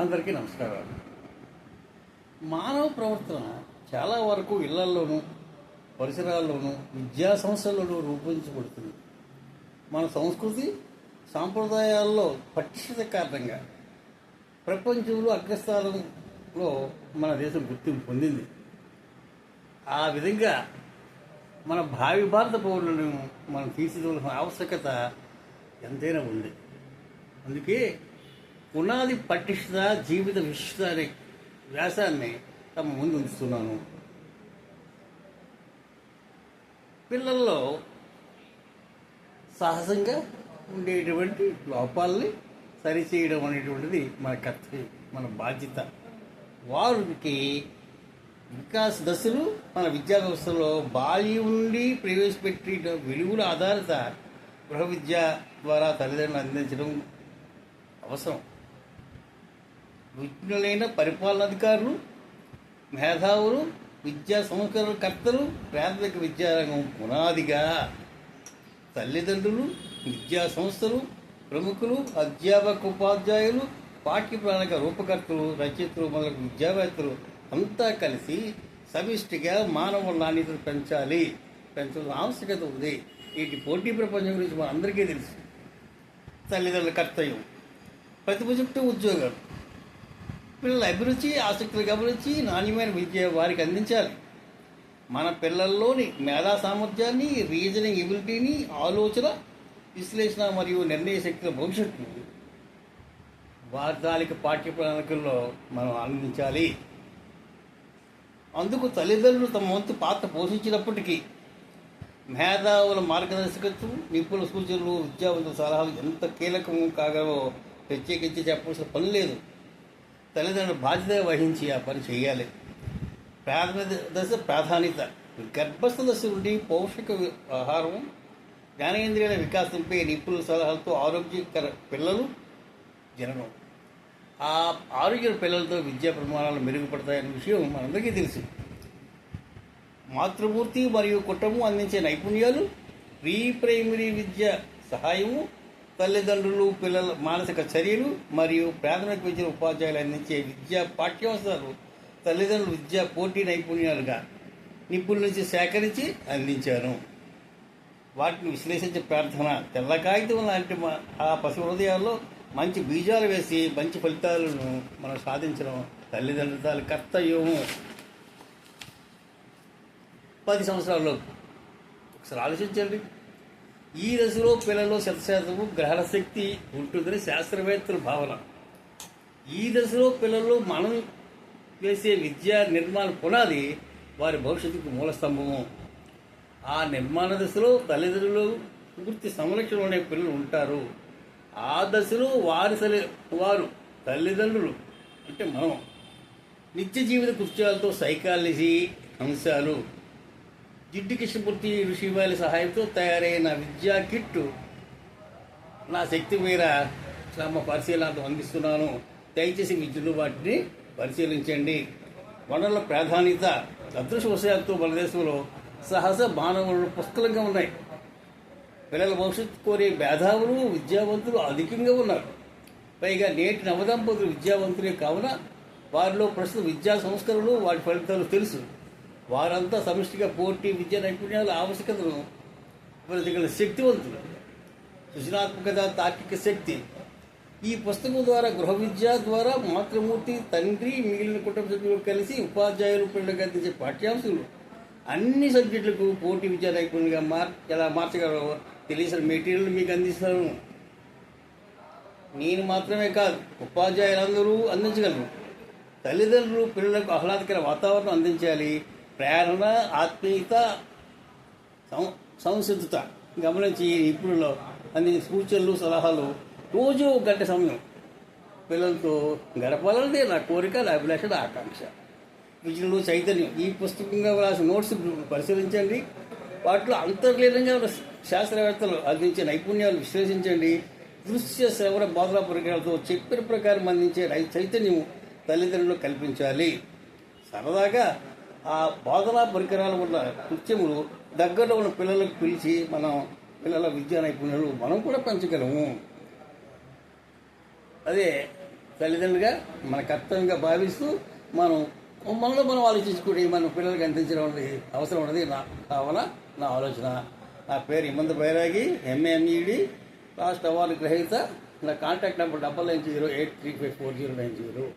అందరికీ నమస్కారాలు. మానవ ప్రవర్తన చాలా వరకు ఇళ్ళల్లోనూ పరిసరాల్లోనూ విద్యా సంస్థల్లోనూ రూపొందించబడుతుంది. మన సంస్కృతి సాంప్రదాయాల్లో పటిష్టత కారణంగా ప్రపంచంలో అగ్రస్థానంలో మన దేశం గుర్తింపు పొందింది. ఆ విధంగా మన భావి భారత పౌరులను మనం తీసుకోవాల్సిన ఆవశ్యకత ఎంతైనా ఉంది. అందుకే పునాది పటిష్ట జీవిత విశిష్ట అనే వ్యాసాన్ని తమ ముందు ఉంచుతున్నాను. పిల్లల్లో సాహసంగా ఉండేటువంటి లోపాలని సరిచేయడం అనేటువంటిది మన కర్తవ్యం మన బాధ్యత. వారికి వికాస దశలు మన విద్యా వ్యవస్థలో బాల్యం నుండి ప్రవేశపెట్టే విలువల ఆధారిత గృహ విద్య ద్వారా తల్లిదండ్రులు అందించడం అవసరం. విజ్ఞులైన పరిపాలనాధికారులు మేధావులు విద్యా సంస్కరణకర్తలు ప్రాథమిక విద్యారంగం పునాదిగా తల్లిదండ్రులు విద్యా సంస్థలు ప్రముఖులు అధ్యాపక ఉపాధ్యాయులు పాఠ్య ప్రణాళిక రూపకర్తలు రచయితలు మొదలగు విద్యావేత్తలు అంతా కలిసి సమిష్టిగా మానవ నాణ్యతను పెంచాలి. పెంచాల్సిన ఆవశ్యకత ఉంది. వీటి పోటీ ప్రపంచం గురించి మన అందరికీ తెలుసు. తల్లిదండ్రుల కర్తవ్యం. ప్రతి ఉద్యోగాలు. పిల్లల అభిరుచి ఆసక్తులకు అభిరుచి నాణ్యమైన విద్య వారికి అందించాలి. మన పిల్లల్లోని మేధా సామర్థ్యాన్ని రీజనింగ్ ఎబిలిటీని ఆలోచన విశ్లేషణ మరియు నిర్ణయ శక్తుల భవిష్యత్తు వార్తాలిక పాఠ్య ప్రణాళికల్లో మనం ఆనందించాలి అందుకు తల్లిదండ్రులు తమ వంతు పాత్ర పోషించినప్పటికీ మేధావుల మార్గదర్శకత్వం నిపుణుల సూచనలు విద్యావంతుల సలహాలు ఎంత కీలకం కాగలవో ప్రత్యేకించి చెప్పవలసిన పని లేదు. తల్లిదండ్రులు బాధ్యత వహించి ఆ పని చేయాలి. ప్రాథమిక దశ ప్రాధాన్యత. గర్భస్థ దశ నుండి పౌష్టిక ఆహారం జ్ఞానేంద్రియాల వికాసంపై నిపుణుల సలహాలతో ఆరోగ్యకర పిల్లలు జననం. ఆ ఆరోగ్య పిల్లలతో విద్యా ప్రమాణాలు మెరుగుపడతాయనే విషయం మనందరికీ తెలుసు. మాతృమూర్తి మరియు కుటుంబం అందించే నైపుణ్యాలు ప్రీ ప్రైమరీ విద్య సహాయము తల్లిదండ్రులు పిల్లల మానసిక చర్యలు మరియు ప్రాథమిక విద్య ఉపాధ్యాయులు అందించే విద్యా పాఠ్యాంశాలు తల్లిదండ్రులు విద్యా పోటీ నైపుణ్యాలుగా నిపుణుల నుంచి సేకరించి అందించాను వాటిని విశ్లేషించే ప్రార్థన తెల్ల కాగితం లాంటి ఆ పశు హృదయాల్లో మంచి బీజాలు వేసి మంచి ఫలితాలను మనం సాధించడం తల్లిదండ్రుల కర్తవ్యము. పది సంవత్సరాల్లో ఒకసారి ఆలోచించండి. ఈ దశలో పిల్లల్లో శతశాతము గ్రహణ శక్తి ఉంటుందని శాస్త్రవేత్తల భావన. ఈ దశలో పిల్లలు మనం వేసే విద్యా నిర్మాణ పునాది వారి భవిష్యత్తుకు మూల స్తంభము. ఆ నిర్మాణ దశలో తల్లిదండ్రులు పూర్తి సంరక్షణ అనే పిల్లలు ఉంటారు. ఆ దశలో వారి తల్లి వారు తల్లిదండ్రులు అంటే మనం నిత్య జీవిత కృత్యాలతో సైకాలజీ అంశాలు జిడ్డు కృష్ణమూర్తి ఋషివారి సహాయంతో తయారైన విద్యా కిట్టు నా శక్తి మేర శ్రమ పరిశీలనతో అందిస్తున్నాను. దయచేసి విద్యులు వాటిని పరిశీలించండి. వనరుల ప్రాధాన్యత అదృష్టవశాత్తు మన దేశంలో సహజ మానవులు పుష్కలంగా ఉన్నాయి. పిల్లల భవిష్యత్తు కోరే మేధావులు విద్యావంతులు అధికంగా ఉన్నారు. పైగా నేటి నవదంపతులు విద్యావంతులే కావున వారిలో ప్రస్తుత విద్యా సంస్కరణలు వాటి ఫలితాలు తెలుసు. వారంతా సమిష్టిగా పోటీ విద్యా నైపుణ్యాల ఆవశ్యకతను ప్రతిగల శక్తివంతులు. సృజనాత్మకత తార్కిక శక్తి. ఈ పుస్తకం ద్వారా గృహ విద్య ద్వారా మాతృమూర్తి తండ్రి మిగిలిన కుటుంబ సభ్యులు కలిసి ఉపాధ్యాయులు పిల్లలకు అందించే పాఠ్యాంశాలు అన్ని సబ్జెక్టులకు పోటీ విద్యా నైపుణ్యంగా మార్ ఎలా మార్చగలరో తెలిసిన మెటీరియల్ మీకు అందిస్తాను. నేను మాత్రమే కాదు ఉపాధ్యాయులందరూ అందించగలను తల్లిదండ్రులు పిల్లలకు ఆహ్లాదకర వాతావరణం అందించాలి. ప్రేరణ ఆత్మీయత సం- సంసిద్ధత. గమనించి ఇప్పుడు అన్ని సూచనలు సలహాలు రోజు ఒక గంట సమయం. పిల్లలతో గడపాలన్నదే నా కోరిక నా అభిలాష నా ఆకాంక్ష. విజయంలో చైతన్యం. ఈ పుస్తకంగా రాసిన నోట్స్ పరిశీలించండి. వాటిలో అంతర్లీనంగా ఉన్న శాస్త్రవేత్తలు అందించే నైపుణ్యాలు విశ్లేషించండి. దృశ్య శ్రవణ బోధనా పరికరాలతో చెప్పిన ప్రకారం అందించే చైతన్యం తల్లిదండ్రులు కల్పించాలి. సరదాగా ఆ బోధనా పరికరాలు ఉన్న కృత్యములు దగ్గరలో ఉన్న పిల్లలకు పిలిచి మనం పిల్లల విద్యా నైపుణ్యాలు మనం కూడా పెంచగలము. అదే తల్లిదండ్రులుగా మన కర్తవ్యంగా భావిస్తూ మనం మనలో మనం ఆలోచించుకుని మన పిల్లలకి అందించడం అనేది అవసరం ఉన్నది. నా కావాల నా ఆలోచన. నా పేరు హిమంత బైరాగి ఎంఏఎంఈడి లాస్ట్ అవార్డు గ్రహీత. నా contact number double nine zero eight three five four zero nine zero.